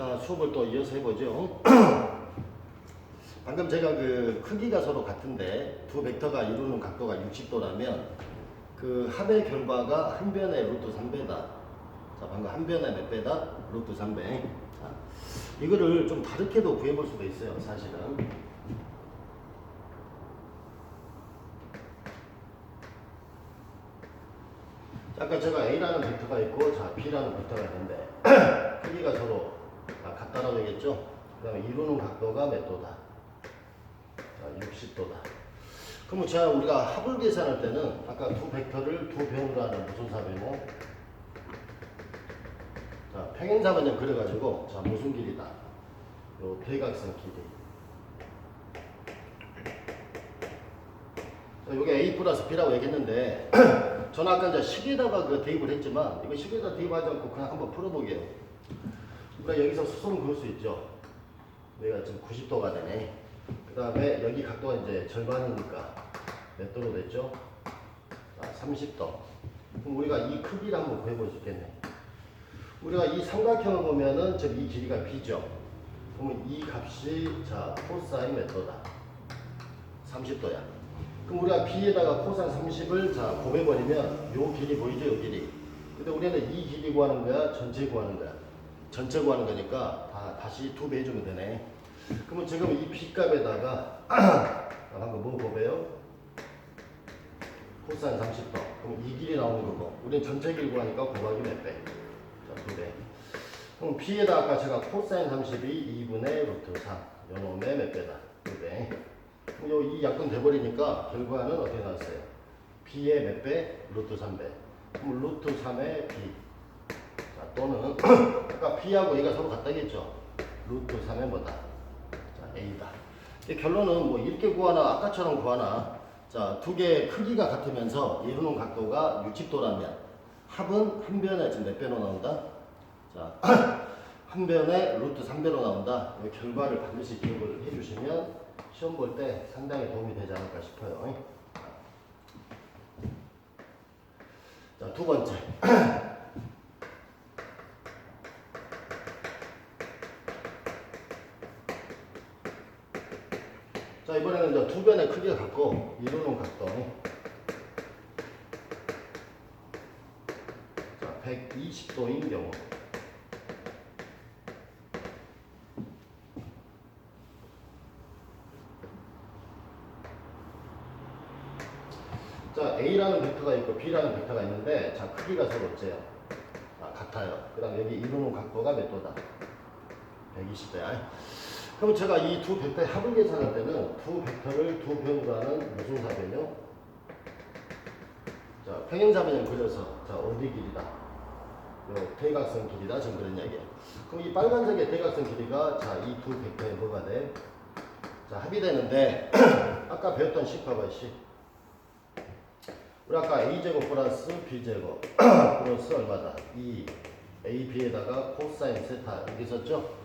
자, 수업을 또 이어서 해보죠. 방금 제가 그 크기가 서로 같은데 두 벡터가 이루는 각도가 60도라면 그 합의 결과가 한 변의 루트 3배다. 자, 방금 한 변의 몇 배다? 루트 3배. 자, 이거를 좀 다르게도 구해볼 수도 있어요, 사실은. 자, 아까 제가 A라는 벡터가 있고, 자, B라는 벡터가 있는데, 크기가 서로 다 같다라고 얘기했죠? 그 다음에 이루는 각도가 몇 도다? 자, 60도다. 그러면 자, 우리가 합을 계산할 때는 아까 두 벡터를 두 변으로 하는 무슨 사변이요? 자, 평행사변을 그려가지고, 자, 무슨 길이다? 요 대각선 길이. 자, 요게 A 플러스 B라고 얘기했는데, 저는 아까 이제 식에다가 그 대입을 했지만, 이거 식에다 대입하지 않고 그냥 한번 풀어보게요. 우리가 여기서 수소문 그을 수 있죠. 여기가 지금 90도가 되네. 그 다음에 여기 각도가 이제 절반이니까 몇 도로 됐죠? 자, 30도. 그럼 우리가 이 크기를 한번 구해볼 수 있겠네. 우리가 이 삼각형을 보면은 지금 이 길이가 b죠. 그러면 이 값이 자 코사인 몇 도다? 30도야. 그럼 우리가 b에다가 코사인 30을 자 곱해버리면 요 길이 보이죠? 요 길이. 근데 우리는 이 길이 구하는 거야? 전체 구하는 거야? 전체 구하는 거니까 다, 다시 두 배 해주면 되네. 그러면 지금 이 b 값에다가 방금 뭐? 코사인 30도. 그럼 이 길이 나오는 거고. 우리는 전체 길 구하니까 곱하기 몇 배? 자, 두 배. 그럼 B에다 아까 제가 코사인 32 2분의 루트 3 요 놈의 몇 배다? 두 배. 그럼 요 이 약분 돼버리니까 결과는 어떻게 나왔어요? B의 몇 배? 루트 3배. 그럼 루트 3의 B. 자, 또는 아까 B하고 A가 서로 같다겠죠? 루트 3의 뭐다? 자, A다. 이 결론은 뭐 이렇게 구하나 아까처럼 구하나 자, 두 개의 크기가 같으면서 이루는 각도가 60도라면 합은 한 변에 지금 몇 배로 나온다? 자, 한 변에 루트 3배로 나온다. 이 결과를 반드시 기억을 해주시면 시험 볼 때 상당히 도움이 되지 않을까 싶어요. 자, 두 번째. 자, 이번에는 이제 두 변의 크기가 같고 이루는 각도. 자, 120도인 경우. 자, A라는 벡터가 있고 B라는 벡터가 있는데 자, 크기가 서로 어째요? 아, 같아요. 그 다음 여기 이루는 각도가 몇 도다? 120도야. 그럼 제가 이 두 벡터의 합을 계산할 때는 두 벡터를 두 하는 무슨 사변이요? 자, 평행사변을 그려서 자, 어디 길이다? 요 대각선 길이다. 지금 그런 이야기예요. 그럼 이 빨간색의 대각선 길이가 자, 이 두 벡터의 뭐가 돼? 자, 합이 되는데 아까 배웠던 식 봐봐, 식. 우리 아까 a제곱 플러스 b제곱 플러스 얼마다? 2 ab에다가 코사인 세타 이렇게 썼죠?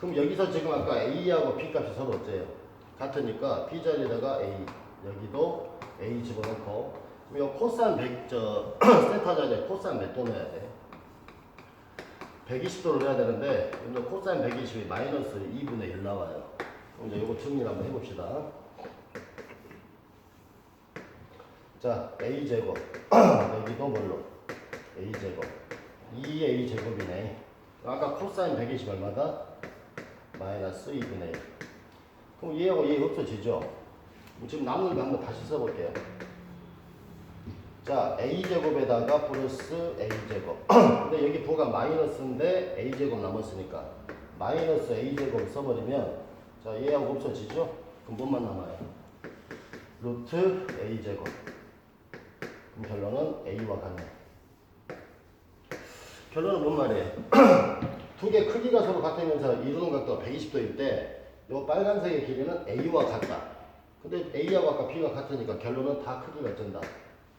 그럼 여기서 지금 아까 a하고 b 값이 서로 어째요? 같으니까 b 자리에다가 a 여기도 a 집어넣고 이 코사인 100, 저 세타 자리에 코사인 몇도 넣어야 돼? 120도를 넣어야 되는데 이제 코사인 120이 마이너스 2분의 1 나와요. 그럼 이제 이거 정리를 한번 해봅시다. 자, a제곱 여기도 뭘로? a제곱 2a 제곱이네 아까 코사인 120 얼마다? 마이너스 2분의 1 그럼 얘하고 얘 없어지죠? 지금 남는 거 한번 다시 써볼게요 자 a제곱에다가 플러스 a제곱 근데 여기 부가 마이너스인데 a제곱 남았으니까 마이너스 a제곱 써버리면 자 얘하고 없어지죠? 그럼 뭐만 남아요? 루트 a제곱 그럼 결론은 A와 같네. 결론은 뭔 말이에요? 두 개 크기가 서로 같으면서 이루는 각도가 120도일 때, 요 빨간색의 길이는 A와 같다. 근데 A하고 아까 B가 같으니까 결론은 다 크기가 어쩐다.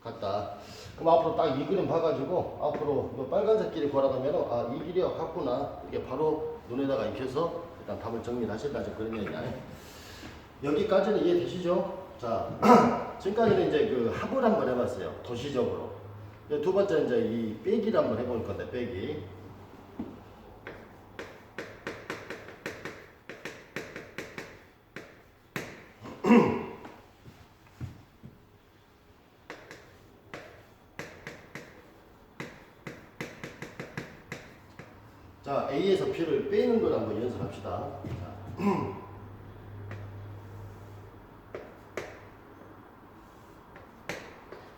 같다. 그럼 앞으로 딱 이 그림 봐가지고, 앞으로 요 빨간색 길이 구하라면, 아, 이 길이가 같구나. 이게 바로 눈에다가 익혀서 일단 답을 정리를 하실까, 좀 그런 얘기야. 여기까지는 이해되시죠? 자, 지금까지는 이제 그 합을 한번 해봤어요. 도시적으로. 두 번째 이제 이 빼기를 한번 해볼 건데 빼기. 자, A에서 B를 빼는 걸 한번 연습합시다. 자.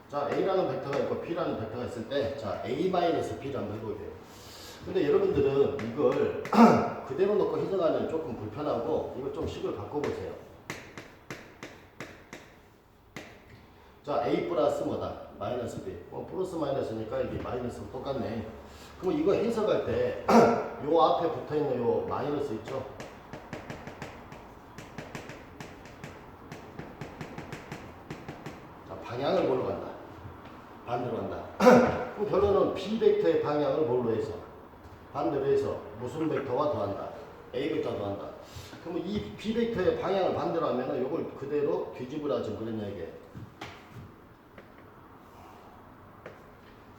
자, A라는 벡터가 있고 B라는 벡터가 있을 때, 자, A-B를 한번 해볼게요. 근데 여러분들은 이걸 그대로 놓고 해석하면 조금 불편하고, 이거 좀 식을 바꿔보세요. 자, A 플러스 뭐다? 마이너스 B. 어, 플러스 마이너스니까 이게 마이너스 똑같네. 그럼 이거 해석할 때, 요 앞에 붙어 있는 요 마이너스 있죠? 자, 방향을 뭘로 간다? 반대로 간다. 그럼 결론은 B 벡터의 방향을 뭘로 해서? 반대로 해서 무슨 벡터와 더한다? A 벡터 더한다. 그러면 이 B 벡터의 방향을 반대로 하면은 이걸 그대로 뒤집으라 그런 얘기예요.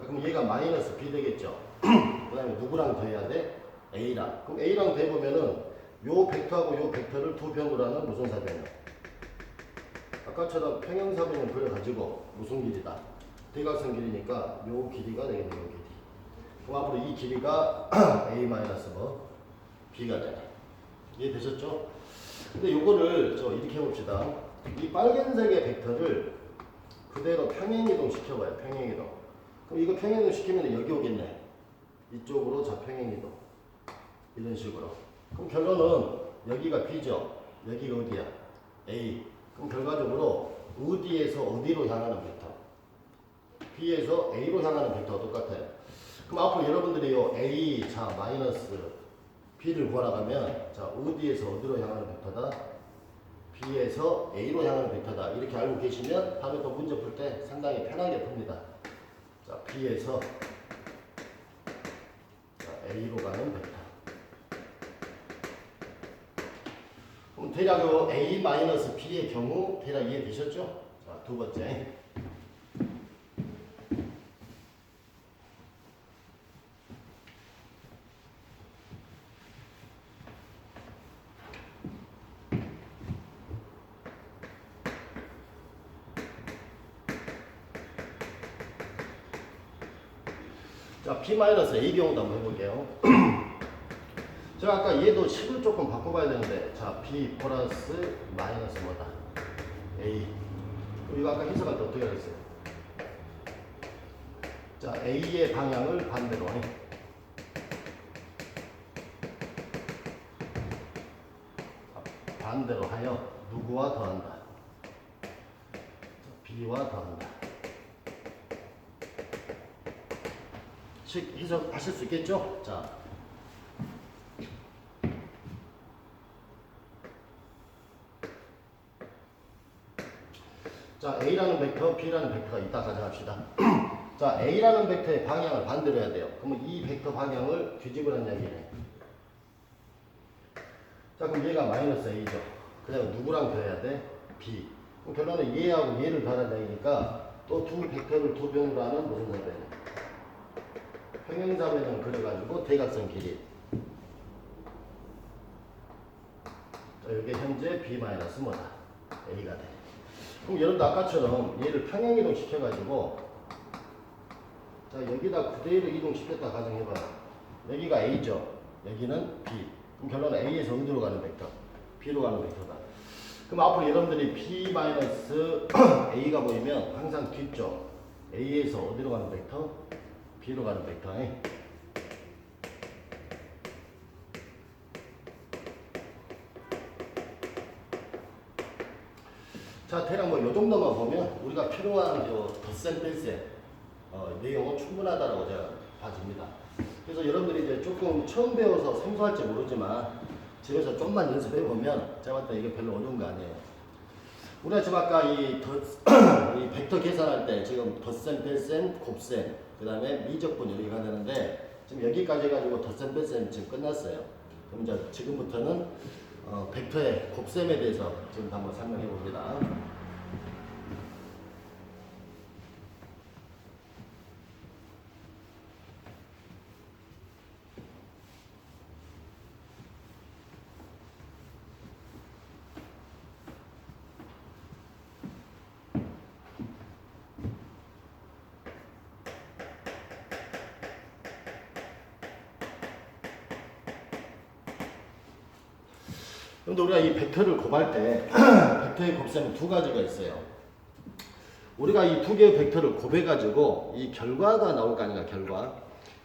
자, 그럼 얘가 마이너스 B 되겠죠. 그 다음에 누구랑 더해야 돼? A랑. 그럼 A랑 더해보면은 요 벡터하고 요 벡터를 두 변으로 하는 무슨 사변이요? 아까처럼 평행사변을 그려가지고 무슨 길이다? 대각선 길이니까 요 길이가 되겠네, 요 길이. 그럼 앞으로 이 길이가 A 마이너스 뭐? 되네. 이해되셨죠? 근데 요거를 저 이렇게 해봅시다. 이 빨간색의 벡터를 그대로 평행이동 시켜봐요, 평행이동. 그럼 이거 평행이동 시키면 여기 오겠네. 이쪽으로 자 평행 이동. 이런 식으로. 그럼 결론은 여기가 B죠. 여기가 어디야? A. 그럼 결과적으로 어디에서 어디로 향하는 벡터? B에서 A로 향하는 벡터가 똑같아요. 그럼 앞으로 여러분들이 요 A 자 마이너스 B를 구하라면 자 어디에서 어디로 향하는 벡터다? B에서 A로 향하는 벡터다. 이렇게 알고 계시면 다음에 또 문제 풀 때 상당히 편하게 풉니다. 자 B에서 자, A로 가는 벡터. 그럼 대략 요 A-B의 경우 대략 이해되셨죠? 자, 두 번째. 자, B-A 경우도 한번 해볼게요. 제가 아까 얘도 식을 조금 바꿔봐야 되는데, 자, B 플러스 마이너스 뭐다? A. 이거 아까 해석할 때 어떻게 하겠어요? 자, A의 방향을 반대로 해. 자, 반대로 하여 누구와 더한다? 자, B와 더한다. 식 해석하실 수 있겠죠? 자, 자 A라는 벡터, B라는 벡터가 있다 가정합시다. 자 A라는 벡터의 방향을 반대로 해야 돼요. 그러면 이 벡터 방향을 뒤집으라는 이야기네. 자 그럼 얘가 마이너스 A죠. 그 다음에 누구랑 더해야 돼? B. 그럼 결론은 얘하고 얘를 더하는 얘기니까 또 두 벡터를 두 변으로 하는 무슨 사변이야? 평행사변을 그려가지고 대각선 길이. 자, 이게 현재 B 마이너스 뭐다? A가 돼. 그럼 여러분도 아까처럼 얘를 평행 이동 시켜가지고 자 여기다 그대로 이동 시켰다 가정해봐. 여기가 A죠. 여기는 B. 그럼 결론은 A에서 어디로 가는 벡터? B로 가는 벡터다. 그럼 앞으로 여러분들이 B 마이너스 A가 보이면 항상 뒤쪽 A에서 어디로 가는 벡터? B로 가는 벡터에 자 대략 뭐 요 정도만 보면 우리가 필요한 요 덧셈 뺄셈 어, 내용은 충분하다라고 제가 봐집니다. 그래서 여러분들이 이제 조금 처음 배워서 생소할지 모르지만 집에서 좀만 연습해 보면 제가 봤을 때 이게 별로 어려운 거 아니에요. 우리가 지금 아까 이, 덧, 이 벡터 계산할 때 지금 덧셈, 뺄셈, 곱셈, 그 다음에 미적분 이렇게 가야 되는데 지금 여기까지 해가지고 덧셈, 뺄셈 지금 끝났어요. 그럼 이제 지금부터는 어, 벡터의 곱셈에 대해서 지금 한번 설명해 봅니다. 곱셈은 두 가지가 있어요. 우리가 이 두 개의 벡터를 곱해가지고 이 결과가 나올 거 아닌가 결과.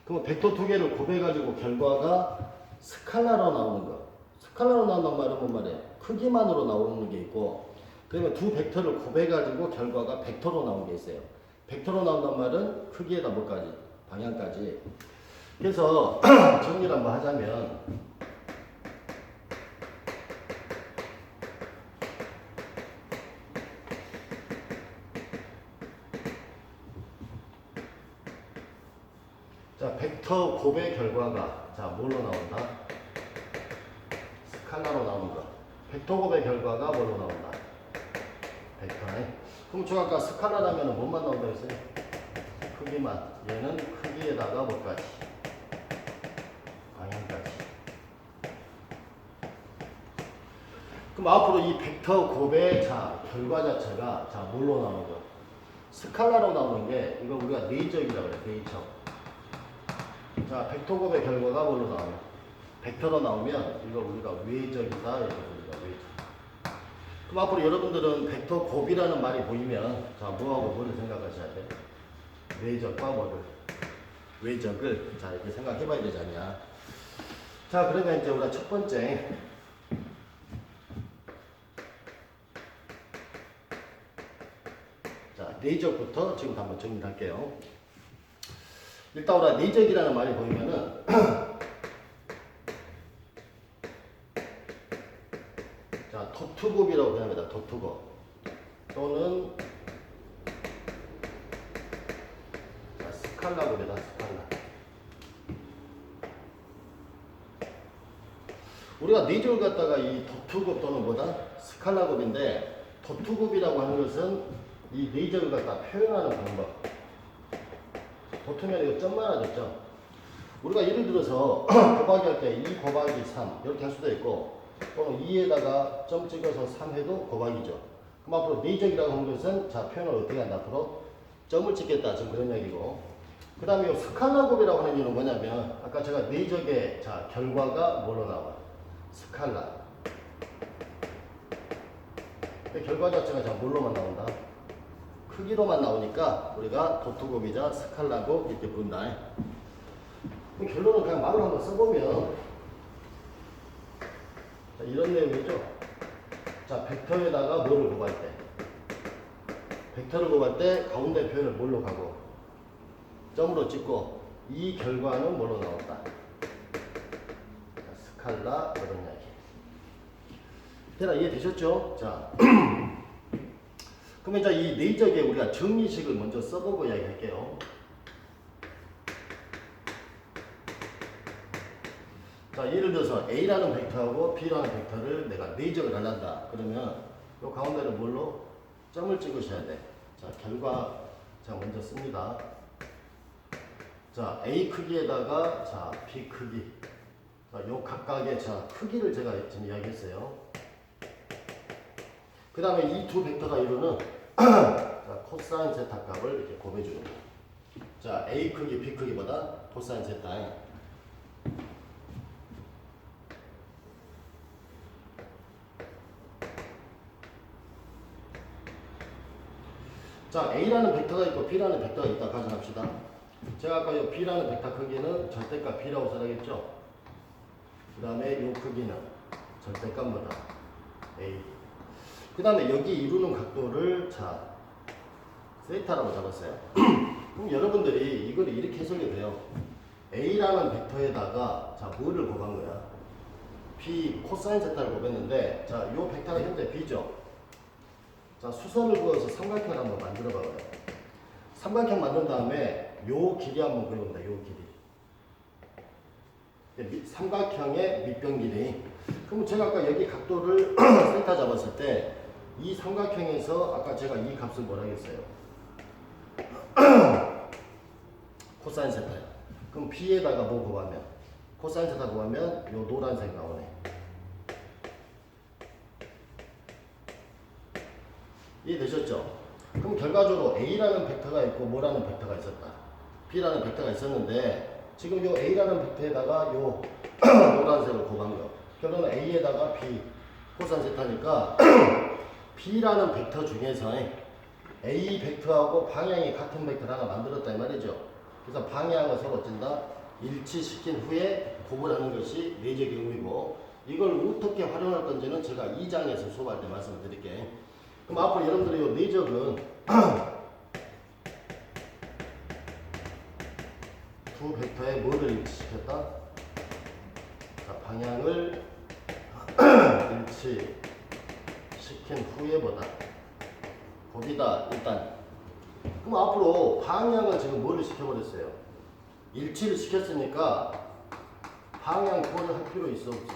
그럼 벡터 두 개를 곱해가지고 결과가 스칼라로 나오는 거. 스칼라로 나온단 말은 뭔 말이에요? 크기만으로 나오는 게 있고 그러면 두 벡터를 곱해가지고 결과가 벡터로 나오는 게 있어요. 벡터로 나온단 말은 크기에다 뭐까지? 방향까지. 그래서 정리를 한번 하자면 자, 벡터 곱의 결과가 자, 뭘로 나온다? 스칼라로 거. 벡터 곱의 결과가 뭘로 나온다? 벡터네. 그럼 아까 스칼라라면 뭐만 나온다고 했어요? 크기만. 얘는 크기에다가 뭐까지? 방향까지. 그럼 앞으로 이 벡터 곱의 자, 결과 자체가 자, 뭘로 거? 스칼라로 나오는 게 이거 우리가 네이적이라고 그래, 네이적. 자, 벡터곱의 결과가 뭘로 나오냐? 벡터로 나오면 이거 우리가 외적이다 이렇게 우리가 외적. 그럼 앞으로 여러분들은 벡터 곱이라는 말이 보이면 자 뭐하고 뭐를 생각하셔야 돼? 외적과 뭐를? 외적을 자 이렇게 생각해봐야 되지 않냐? 자 그러면 이제 우리가 첫 번째 자 내적부터 지금 한번 정리할게요. 일단 우리가 내적이라는 말이 보이면은 자 도투곱이라고 합니다. 도투곱 또는 자 스칼라곱이다. 스칼라. 우리가 내적을 갖다가 이 도투곱 또는 뭐다 스칼라곱인데 도투곱이라고 하는 것은 이 내적을 갖다 표현하는 방법. 보통은 이거 점만 하겠죠. 우리가 예를 들어서 곱하기 할 때 2 곱하기 3 이렇게 할 수도 있고 또는 2에다가 점 찍어서 3 해도 곱하기죠. 그럼 앞으로 내적이라고 하는 것은 자 표현을 어떻게 한다? 앞으로 점을 찍겠다. 지금 그런 얘기고. 그 다음에 스칼라곱이라고 하는 이유는 뭐냐면 아까 제가 내적의 자 결과가 뭘로 나와 스칼라 그 결과 자체가 자 뭘로만 나온다 크기로만 나오니까 우리가 도트곱이자 스칼라곱 이렇게 부른다. 결론은 그냥 말을 한번 써보면 자, 이런 내용이죠. 자 벡터에다가 뭐를 곱할 때 벡터를 곱할 때 가운데 표현을 뭘로 가고 점으로 찍고 이 결과는 뭘로 나온다. 자, 스칼라 이런 이야기. 대략 이해되셨죠? 자. 그러면 이제 이 내적에 우리가 정리식을 먼저 써보고 이야기할게요. 자, 예를 들어서 A라는 벡터하고 B라는 벡터를 내가 내적을 하란다. 그러면 이 가운데를 뭘로? 점을 찍으셔야 돼. 자, 결과 자 먼저 씁니다. 자, A 크기에다가 자, B 크기. 자, 요 각각의 자 크기를 제가 지금 이야기했어요. 그 다음에 이 두 벡터가 이루는 자, 코사인 세타 값을 이렇게 곱해주는 거예요. 자, A 크기, B 크기보다 코사인 세타. 자, A라는 벡터가 있고 B라는 벡터가 있다 가정합시다. 제가 아까 이 B라는 벡터 크기는 절대값 B라고 써야겠죠? 그 다음에 이 크기는 절대값 뭐다? A. 그 다음에 여기 이루는 각도를 자 세타라고 잡았어요. 그럼 여러분들이 이걸 이렇게 해석이 돼요. A라는 벡터에다가 자 뭐를 곱한 거야? B 코사인 세타를 곱했는데 자요 벡터가 현재 B죠. 자 수선을 그어서 삼각형을 한번 만들어 봐요. 삼각형 만든 다음에 요 길이 한번 그려본다. 요 길이. 밑- 삼각형의 밑변 길이. 그럼 제가 아까 여기 각도를 세타 잡았을 때 이 삼각형에서 아까 제가 이 값을 뭐라 했어요? 코사인 세타요. 그럼 B에다가 뭐 곱하면? 코사인 세타 곱하면 요 노란색 나오네. 이해되셨죠? 그럼 결과적으로 A라는 벡터가 있고 뭐라는 벡터가 있었다. B라는 벡터가 있었는데 지금 요 A라는 벡터에다가 요 노란색을 곱한 거. 결론은 A에다가 B, 코사인 세타니까 B라는 벡터 중에서 A 벡터하고 방향이 같은 벡터를 하나 만들었다 이 말이죠. 그래서 방향을 서로 어쩐다 일치시킨 후에 구분하는 것이 내적 의미고 이걸 어떻게 활용할 건지는 제가 2장에서 수업할 때 말씀을 드릴게요. 그럼 앞으로 여러분들이 이 내적은 두 벡터에 뭐를 일치시켰다? 자, 방향을 일치 시킨 후에 뭐다? 법이다 일단 그럼 앞으로 방향을 지금 뭐를 시켜버렸어요? 일치를 시켰으니까 방향 구원을 할 필요 있어 없어?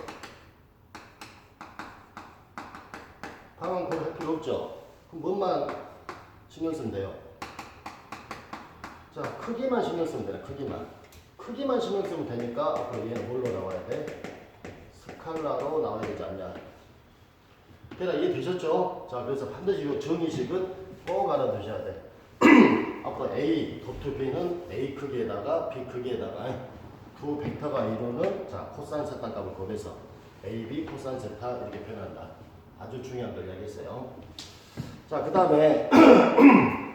방향 구원을 할 필요 없죠? 그럼 뭐만 신경 쓰면 돼요? 자 크기만 신경 쓰면 되네 크기만 크기만 신경 쓰면 되니까 앞으로 얘는 뭘로 나와야 돼? 스칼라로 나와야 되지 않냐 대략 이해되셨죠? 자 그래서 반드시 이 정의식은 꼭 알아두셔야 돼? 앞으로 A 도트 B는 A 크기에다가 B 크기에다가 두 벡터가 이루는 자 코사인 세타 값을 곱해서 AB 코사인 세타 이렇게 표현한다. 아주 중요한 걸 이야기했어요. 자 그 다음에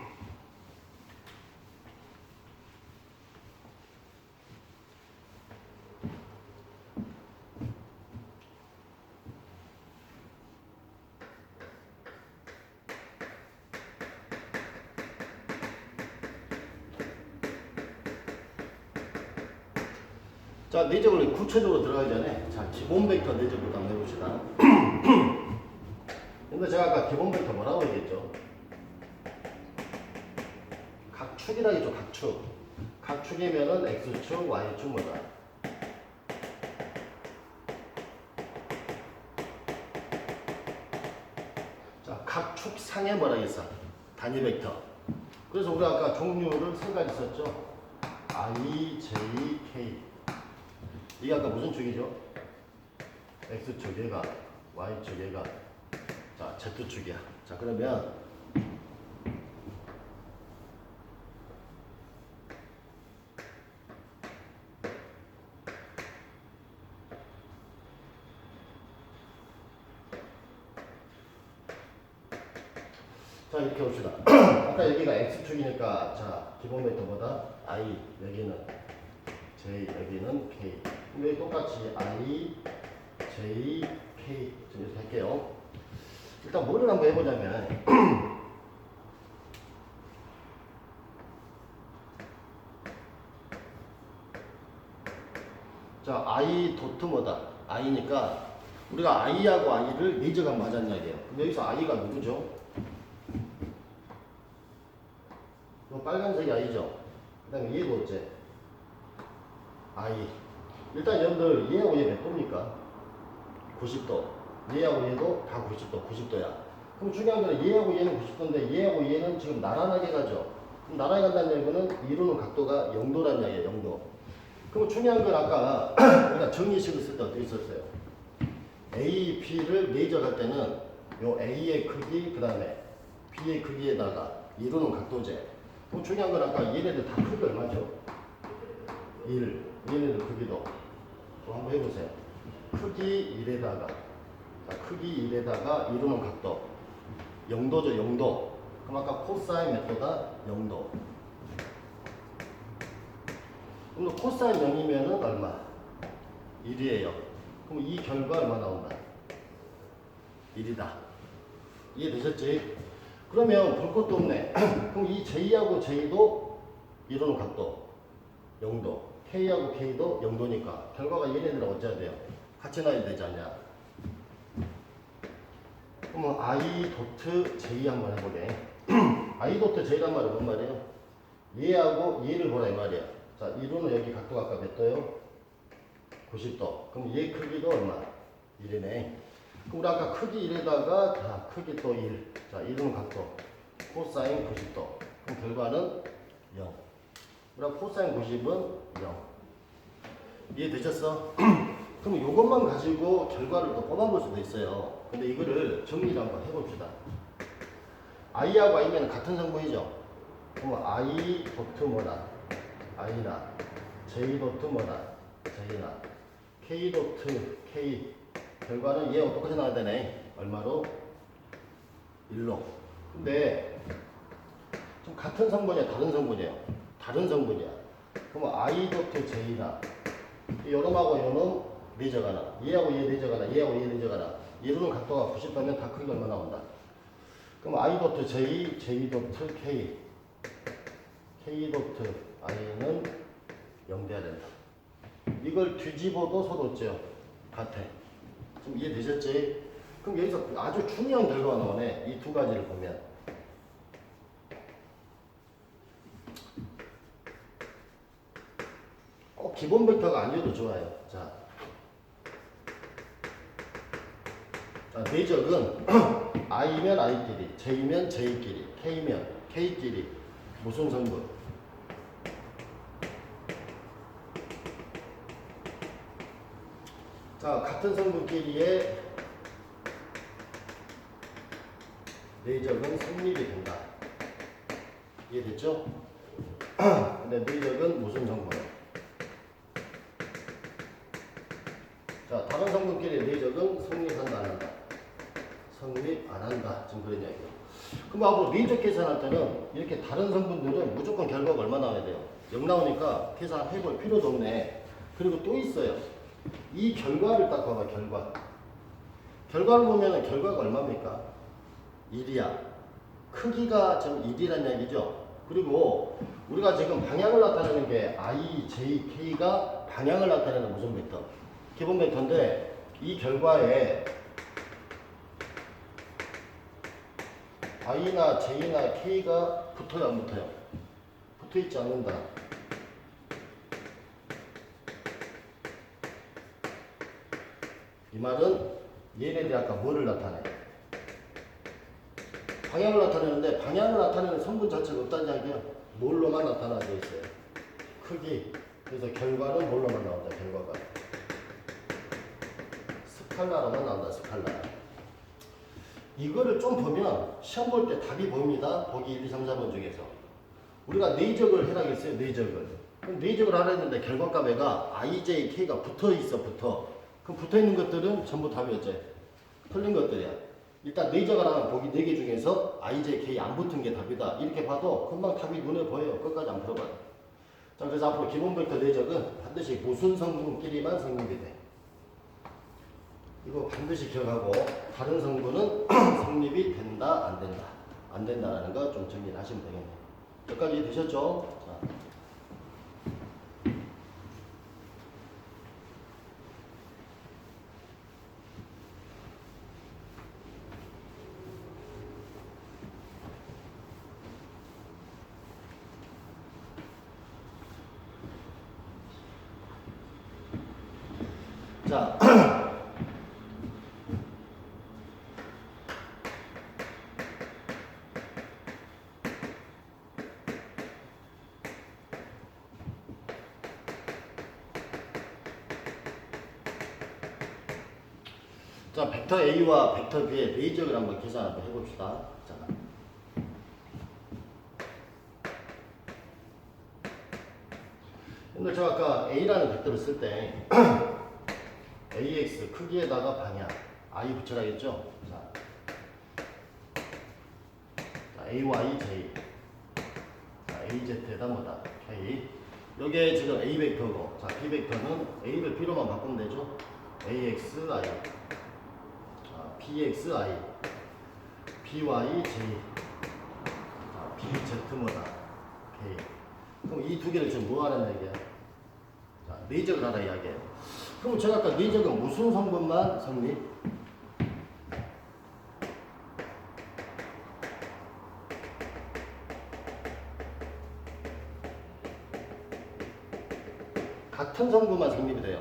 자, 내적을 구체적으로 들어가기 전에 자, 기본 벡터 내적부터 한번 해봅시다. 근데 제가 아까 기본 벡터 뭐라고 얘기했죠? 각축이라 했죠, 각축. 각축이면은 X축, Y축 뭐다? 자, 각축 상에 뭐라 했어? 단위 벡터. 그래서 우리 아까 종류를 세 가지 썼죠? I, J, K. 이게 아까 무슨 축이죠? X축 얘가. Y축 얘가. 자 Z축이야. 자 그러면 자 이렇게 봅시다. 아까 여기가 X축이니까 자 기본 벡터보다 I 여기는 J 여기는 K 그럼 여기 똑같이 I J K 좀 이렇게 할게요. 일단 뭐를 한번 해보자면 자 I 도트 뭐다? I니까 우리가 I하고 I를 네저가 맞았냐 이래요. 그럼 여기서 I가 누구죠? 이 빨간색이 I죠. 그 다음에 얘도 어째? I 일단 여러분들 얘하고 얘 몇 도입니까? 90도. 얘하고 얘도 다 90도 90도야. 그럼 중요한 거는 얘하고 얘는 90도인데 얘하고 얘는 지금 나란하게 가죠. 그럼 나란하게 간다는 얘기는 이루는 각도가 0도란 이야기예요 0도. 그럼 중요한 건 아까 우리가 정의식을 쓸 때 어떻게 썼어요? A, B를 레이저할 때는 요 A의 크기 그 다음에 B의 크기에다가 이루는 각도제. 그럼 중요한 건 아까 얘네들 다 크기 얼마죠? 1 얘네들 크기도 또 한번 해보세요 크기 1에다가 자, 크기 1에다가 이루는 각도 0도죠 0도 그럼 아까 코사인 몇 도다? 0도 그럼 코사인 0이면은 얼마? 1이에요 그럼 이 결과 얼마 나온다? 1이다 이해되셨지? 그러면 볼 것도 없네 그럼 이 J하고 J도 이루는 각도 0도 K하고 K도 0도니까 결과가 얘네들은 어째야 돼요? 같이 나야 되지 않냐? 그러면 I 도트 J 한번 해보게. I 도트 J란 말은 뭔 말이에요? 얘하고 얘를 보라 이 말이야. 자, 이루는 여기 각도가 아까 몇 도요? 90도. 그럼 얘 크기도 얼마? 1이네. 그럼 우리 아까 크기 1에다가 자, 크기 또 1. 자, 이루는 각도. 코사인 90도. 그럼 결과는 0. 우리가 코사인 90은 0. 이해되셨어? 그럼 이것만 가지고 결과를 또 뽑아볼 수도 있어요. 근데 이거를 정리를 한번 해봅시다. i하고 i면 같은 성분이죠. 그럼 i 도트 뭐다? i나 j 도트 뭐다? j나 k 도트 k 결과는 얘 똑같이 나와야 되네. 얼마로? 1로. 근데 좀 같은 성분이야, 다른 성분이에요. 다른 성분이야. 그러면 I 도트 J나 요놈하고 요놈 내적 하나 얘하고 얘 내적 하나 얘하고 얘 내적 하나 얘로는 각도가 90도면 다 크기가 얼마 나온다? 그럼 I 도트 J, J 도트 K K 도트 I는 0 돼야 된다. 이걸 뒤집어도 서로죠. 같아. 좀 이해되셨지? 그럼 여기서 아주 중요한 결과가 나오네. 이 두 가지를 보면. 꼭 기본 벡터가 아니어도 좋아요. 자. 자, 내적은 i면 i끼리, j면 j끼리, k면 k끼리 무슨 성분? 자, 같은 성분끼리의 내적은 성립이 된다. 이해됐죠? 근데 내적은 무슨 성분? 자, 다른 성분끼리 내적은 성립한다, 안 한다? 성립 안 한다. 지금 그런 이야기예요. 그럼 앞으로 내적 계산할 때는 이렇게 다른 성분들은 무조건 결과가 얼마 나와야 돼요? 0 나오니까 계산해 볼 필요도 없네. 그리고 또 있어요. 이 결과를 딱 봐봐, 결과. 결과를 보면은 결과가 얼마입니까? 1이야. 크기가 지금 1이라는 얘기죠. 그리고 우리가 지금 방향을 나타내는 게 I, J, K가 방향을 나타내는 무슨 벡터? 기본 벡터인데 이 결과에 I나 J나 K가 붙어요, 안 붙어요? 붙어 있지 않는다. 이 말은 얘네들이 아까 뭐를 나타내? 방향을 나타내는데 방향을 나타내는 성분 자체가 없다는 이야기야. 뭘로만 나타나져 있어요. 크기. 그래서 결과는 뭘로만 나온다. 결과가. 스칼라로만 나온다. 스칼라. 이거를 좀 보면 시험 볼 때 답이 보입니다. 보기 1, 2, 3, 4번 중에서. 우리가 내적을 해라 했어요. 내적을. 그럼 내적을 하라 했는데 결과값에가 IJ, K가 붙어 있어. 붙어. 그럼 붙어 있는 것들은 전부 답이었죠. 틀린 것들이야. 일단 내적을 하나 보기 4개 중에서 IJ, K 안 붙은 게 답이다. 이렇게 봐도 금방 답이 눈에 보여요. 끝까지 안 풀어봐도. 자, 그래서 앞으로 기본 벡터 내적은 반드시 무슨 성분끼리만 성립이 돼. 이거 반드시 기억하고 다른 성분은 성립이 된다 안 된다 안 된다라는 거 좀 정리를 하시면 되겠네요. 여기까지 되셨죠? 자. 자, 자, 벡터 A와 벡터 B의 내적을 한번 계산 한번 해봅시다. 자. 근데 저 아까 A라는 벡터를 쓸 때 AX 크기에다가 방향 I 붙여라겠죠? 자, 자 AY, J 자, AZ에다 뭐다? K 요게 지금 A 벡터고 자 B 벡터는 A를 B로만 바꾸면 되죠? AX, I 자, BXI, BY, J, 자, BZ 뭐다? K. 그럼 이 두 개를 지금 뭐 하는 얘기야? 자, 내적을 하라 이야기예요. 그럼 제가 아까 내적은 무슨 성분만 성립? 같은 성분만 성립이 돼요.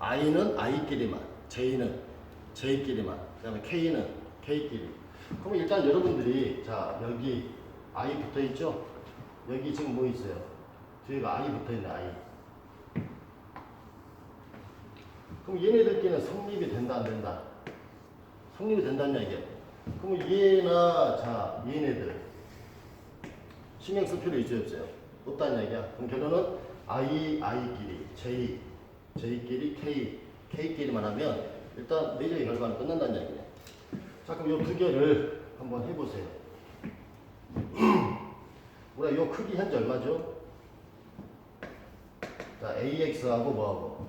I는 I끼리만, J는 J끼리만, 그다음에 K는 K끼리. 그럼 일단 여러분들이 자 여기 I 붙어 있죠? 여기 지금 뭐 있어요? 뒤에가 I 붙어 있네 I. 그럼 얘네들끼리는 성립이 된다 안 된다? 성립이 된다는 얘기야. 그럼 얘나 자 얘네들 신경 쓸 필요 있어요 없어요? 없다는 얘기야. 그럼 결론은 I, I끼리, J, J끼리, K, K끼리만 하면 일단 내적의 결과는 끝난다는 얘기네. 자, 그럼 이두 개를 한번 해보세요. 우리가 이 크기 현재 얼마죠? 자, AX하고 뭐하고?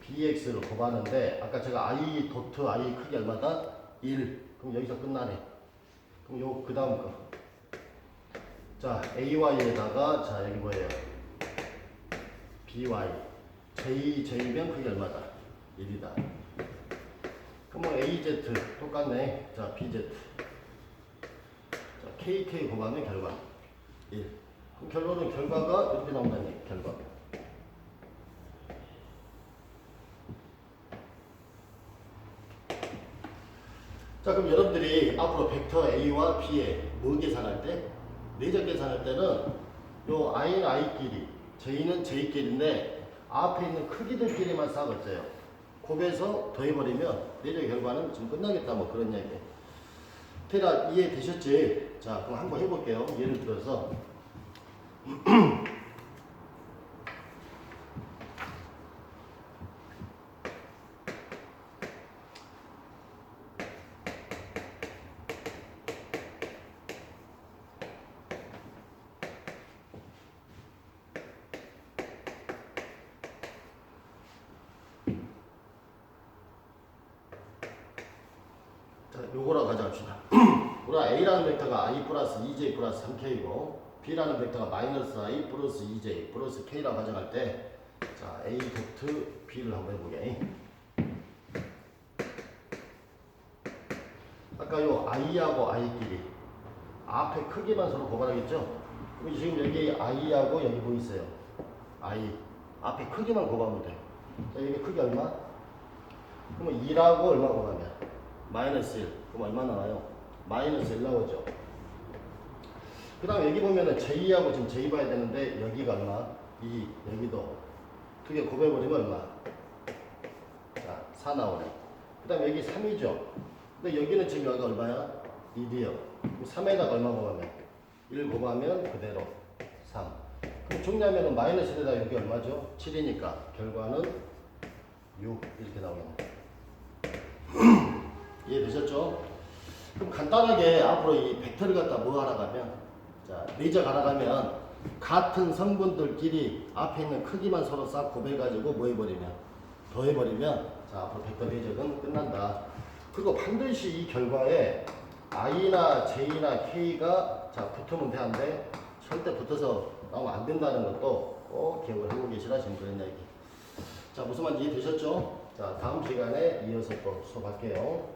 BX를 곱하는데, 아까 제가 I 도트 I 크기 얼마다? 1. 그럼 여기서 끝나네. 그럼 요, 그 다음 거. 자, AY에다가, 자, 여기 뭐예요? BY. J, J면 크기 얼마다? 1이다. 그럼 뭐 AZ 똑같네. 자, BZ. 자, KK 곱하면 결과 1. 그럼 결론은 결과가 이렇게 나온다는 얘기, 결과. 자, 그럼 여러분들이 앞으로 벡터 A와 B의 뭐 계산할 때, 내적 계산할 때는 요 I는 I끼리, J는 J끼리인데 앞에 있는 크기들끼리만 싹었어요. 곱해서 더해버리면 내적 결과는 지금 끝나겠다 뭐 그런 얘기. 테라 이해 되셨지? 자, 그럼 한번 해볼게요. 예를 들어서 자, 요거라 가져갑시다. 우리가 A라는 벡터가 I 플러스 2J 플러스 3K고 B라는 벡터가 마이너스 I 플러스 2J 플러스 K라고 가져갈 때 자, A 도트 B를 한번 해보게. 아까 요 I하고 I끼리 앞에 크기만 서로 고발하겠죠? 그럼 지금 여기 I하고 여기 뭐 있어요? I 앞에 크기만 고발하면 돼. 자, 여기 크기 얼마? 그러면 2라고 얼마 고발하면? 마이너스 1. 그럼 얼마 나와요? 마이너스 1 나오죠. 그 다음에 여기 보면은 J하고 지금 J 봐야 되는데 여기가 얼마? 2. 여기도 두 개 곱해버리면 얼마? 자, 4 나오네. 그 다음에 여기 3이죠. 근데 여기는 지금 여기가 얼마야? 1이요. 3에다가 얼마 곱하면? 1 곱하면 그대로 3. 그럼 정리하면은 마이너스 1에다 여기 얼마죠? 7이니까 결과는 6 이렇게 나오겠네. 이해되셨죠? 그럼 간단하게 앞으로 이 벡터를 갖다 뭐 알아가면 자 내적 알아가면 같은 성분들끼리 앞에 있는 크기만 서로 싹 곱해가지고 뭐 해버리면 더해버리면 자 앞으로 벡터 내적은 끝난다. 그리고 반드시 이 결과에 i나 j나 k가 자 붙으면 되는데 절대 붙어서 나오면 안 된다는 것도 꼭 기억을 하고 계시라 지금 그런 얘기. 자 무슨 말인지 이해되셨죠? 자 다음 시간에 이어서 또 수업할게요.